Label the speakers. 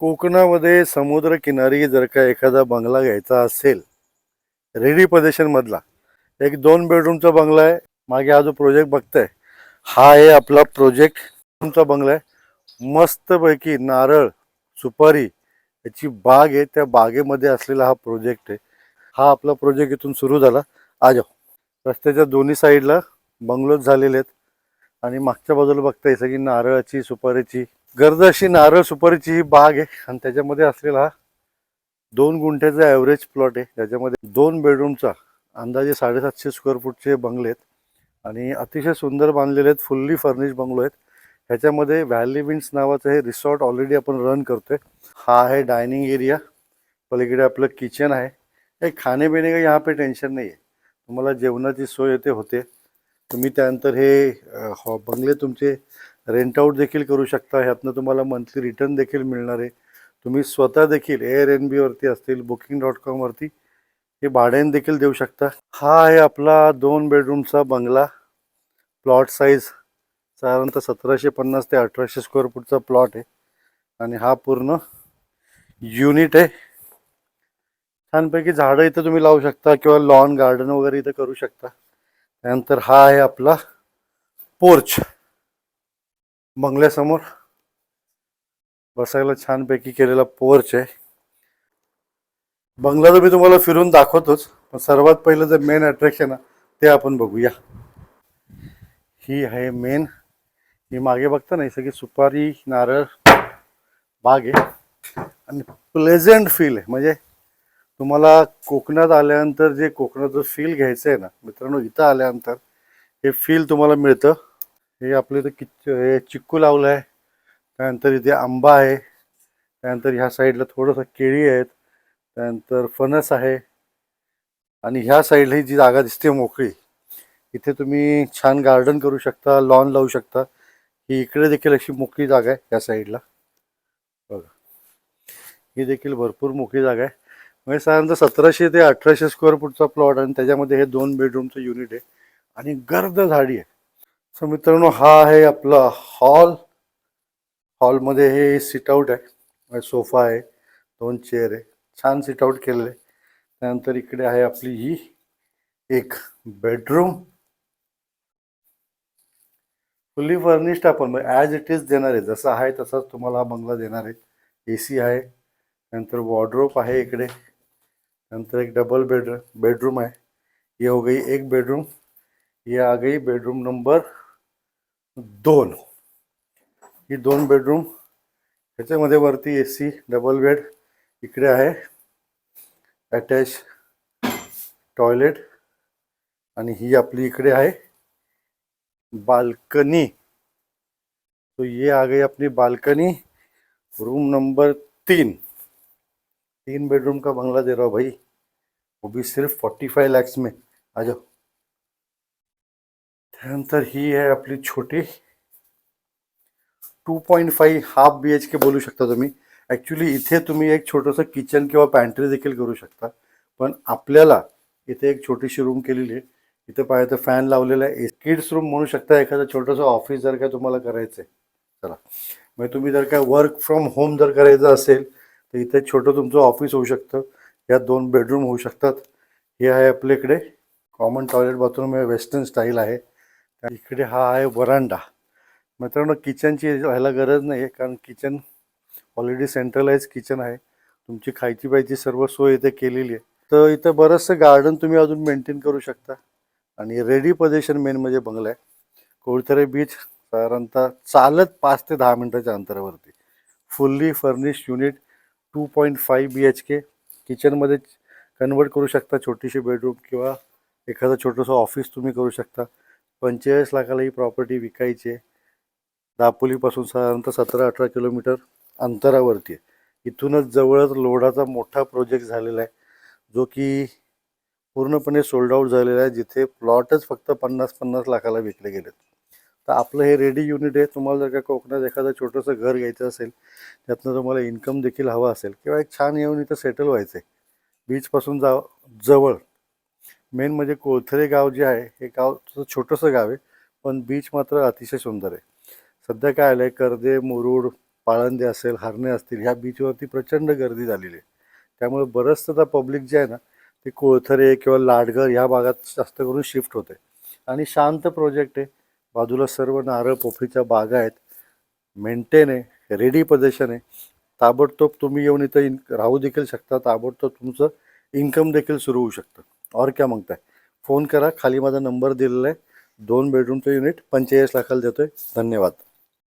Speaker 1: कोकणामध्ये समुद्र किनारी जर का एखादा बंगला घ्यायचा असेल रेडी पोझिशनमधला एक दोन बेडरूमचा बंगला आहे मागे हा जो प्रोजेक्ट बघताय. हा आहे आपला प्रोजेक्ट तुमचा बंगला आहे. मस्तपैकी नारळ सुपारी याची बाग आहे. त्या बागेमध्ये असलेला हा प्रोजेक्ट आहे. हा आपला प्रोजेक्ट इथून सुरू झाला. आज हो. रस्त्याच्या दोन्ही साईडला बंगलोच झालेले आहेत. आणि मागच्या बाजूला बघताय सगळी नारळाची सुपारीची. गर्द अशी नारळ सुपारीची ही बाग आहे आणि त्याच्यामध्ये असलेला हा दोन गुंठ्याचा ॲव्हरेज प्लॉट आहे. त्याच्यामध्ये दोन बेडरूमचा अंदाजे साडेसातशे स्क्वेअर फूटचे बंगले आहेत आणि अतिशय सुंदर बांधलेले आहेत फुल्ली फर्निश बंगलो आहेत. ह्याच्यामध्ये व्हॅली विन्स नावाचं हे रिसॉर्ट ऑलरेडी आपण रन करतोय. हा आहे डायनिंग एरिया पलीकडे आपलं किचन आहे. हे खाणेपिणे काही का यहाँ पे टेन्शन नाही आहे तुम्हाला जेवणाची सोय येते होते. तुम्ही त्यानंतर हे हॉ हो, बंगले तुमचे रेंट आऊट देखील करू शकता. ह्यातनं तुम्हाला मंथली रिटर्न देखील मिळणार आहे. तुम्ही स्वतः देखील एअर एन बीवरती असतील बुकिंग डॉट कॉमवरती हे भाड्याने देखील देऊ शकता. हा आहे आपला दोन बेडरूमचा बंगला प्लॉट साईज साधारणतः सतराशे पन्नास ते अठराशे स्क्वेअर फूटचा प्लॉट आहे. आणि हा पूर्ण युनिट आहे. छानपैकी झाडं इथं तुम्ही लावू शकता किंवा लॉन गार्डन वगैरे इथं करू शकता. त्यानंतर हा आहे आपला पोर्च बंगल्यासमोर बसायला छानपैकी केलेला पोर्च आहे. बंगला तर मी तुम्हाला फिरून दाखवतोच पण सर्वात पहिलं जे मेन अट्रॅक्शन आहे ते आपण बघूया. ही आहे मेन ही मागे बघता ना ही सगळी सुपारी नारळ बाग आहे. आणि प्लेझंट फील आहे म्हणजे तुम्हाला कोकणात आल्यानंतर जे कोकणाचं फील घ्यायचं आहे ना मित्रांनो इथं आल्यानंतर हे फील तुम्हाला मिळतं. हे आपलं इथं किच हे चिक्कू लावलं आहे त्यानंतर इथे आंबा आहे. त्यानंतर ह्या साईडला थोडंसं केळी आहेत. त्यानंतर फणस आहे. आणि ह्या साईडला ही जी जागा दिसते मोकळी इथे तुम्ही छान गार्डन करू शकता लॉन लावू शकता. ही इकडे देखील अशी मोकळी जागा आहे या साईडला. बघा. ही देखील भरपूर मोकळी जागा आहे. म्हणजे साधारणतः सतराशे ते अठराशे स्क्वेअर फूटचा प्लॉट आणि त्याच्यामध्ये हे दोन बेडरूमचं युनिट आहे. आणि गर्द झाडी आहे. सो मित्रांनो हा आहे आपला हॉल हॉलमध्ये हे सिटआउट आहे. सोफा आहे. दोन चेअर आहे. छान सिटआउट केलेलं आहे. त्यानंतर इकडे आहे आपली ही एक बेडरूम फुल्ली फर्निश्ड आपण ॲज इट इज देणार आहे. जसा आहे तसाच तुम्हाला हा बंगला देणार आहे. ए सी आहे. नंतर वॉर्ड्रोप आहे इकडे. नंतर एक डबल बेड बेडरूम आहे. ये हो गई एक बेडरूम ये आ गई बेडरूम नंबर दोन ही दोन बेडरूम त्याच्यामध्ये वरती ए सी डबल बेड इकडे आहे अटॅच टॉयलेट ही इकडे आहे बालकनी तो ये आ गई अपनी बालकनी रूम नंबर तीन. तीन बेडरूम का बंगला दे रहा हूँ भाई. वो भी सिर्फ़ फोर्टी फाइव लैक्स में. आ जाओ. त्यानंतर ही आहे आपली छोटी. Two point five half B H K बोलू शकता तुम्ही. ॲक्च्युली इथे तुम्ही एक छोटंसं किचन किंवा पॅन्ट्री देखील करू शकता. पण आपल्याला इथे एक छोटीशी रूम केलेली आहे. इथे पाहिजे तर फॅन लावलेला आहे. किड्स रूम म्हणू शकता एखादं छोटंसं ऑफिस जर काय तुम्हाला करायचं आहे चला. मग तुम्ही जर काय वर्क फ्रॉम होम जर करायचं असेल तर इथे छोटं तुमचं ऑफिस होऊ शकतं. यात दोन बेडरूम होऊ शकतात. हे आहे आपल्याकडे. कॉमन टॉयलेट बाथरूम आहे वेस्टर्न स्टाईल आहे. इकडे हा आहे वरांडा. मित्रांनो किचनची राहायला गरज नाही आहे कारण किचन ऑलरेडी सेंट्रलाइज किचन आहे. तुमची खायची पायची सर्व सोय इथे केलेली आहे. तर इथं बरंचसं गार्डन तुम्ही अजून मेंटेन करू शकता. आणि रेडी पोझिशन मेन म्हणजे बंगला आहे. कोळथरे बीच साधारणतः चालत पाच ते दहा मिनटाच्या अंतरावरती. Fully furnish unit two point five B H K किचनमध्ये कन्वर्ट करू शकता छोटीशी बेडरूम किंवा एखादं छोटंसं ऑफिस तुम्ही करू शकता. पंचेचाळीस लाखाला ही प्रॉपर्टी विकायची आहे. दापोलीपासून साधारणतः सतरा अठरा किलोमीटर अंतरावरती आहे. इथूनच जवळच लोढाचा मोठा प्रोजेक्ट झालेला आहे. जो की पूर्णपणे सोल्ड आऊट झालेला आहे. जिथे प्लॉटच फक्त पन्नास पन्नास लाखाला विकले गेलेत. तर आपलं हे रेडी युनिट आहे. तुम्हाला जर का कोकणात एखादं छोटंसं घर घ्यायचं असेल त्यातनं तुम्हाला इन्कम देखील हवा असेल किंवा एक छान येऊन इथं सेटल व्हायचं आहे बीचपासून जा जवळ मेन म्हणजे कोळथरे गाव जे आहे हे गाव छोटंसं गाव आहे पण बीच मात्र अतिशय सुंदर आहे. सध्या काय आलं आहे कर्दे मुरुड पाळंदे असेल हरणे असतील ह्या बीचवरती प्रचंड गर्दी झालेली आहे. त्यामुळे बरंचसं आता पब्लिक जे आहे ना ते कोळथरे किंवा लाडघर ह्या भागात जास्त करून शिफ्ट होते आणि शांत प्रोजेक्ट आहे. बाजूला सर्व नारळ पोफळीच्या बागा आहेत. मेंटेन आहे. रेडी पोझिशन आहे. ताबडतोब तुम्ही येऊन इथं इन राहू देखील शकता. ताबडतोब तुमचं इन्कम देखील सुरू होऊ शकतं. और क्या मागताय फोन करा खाली माझा नंबर दिलेला आहे. दोन बेडरूमचं युनिट पंचेचाळीस लाखाला देतोय. धन्यवाद.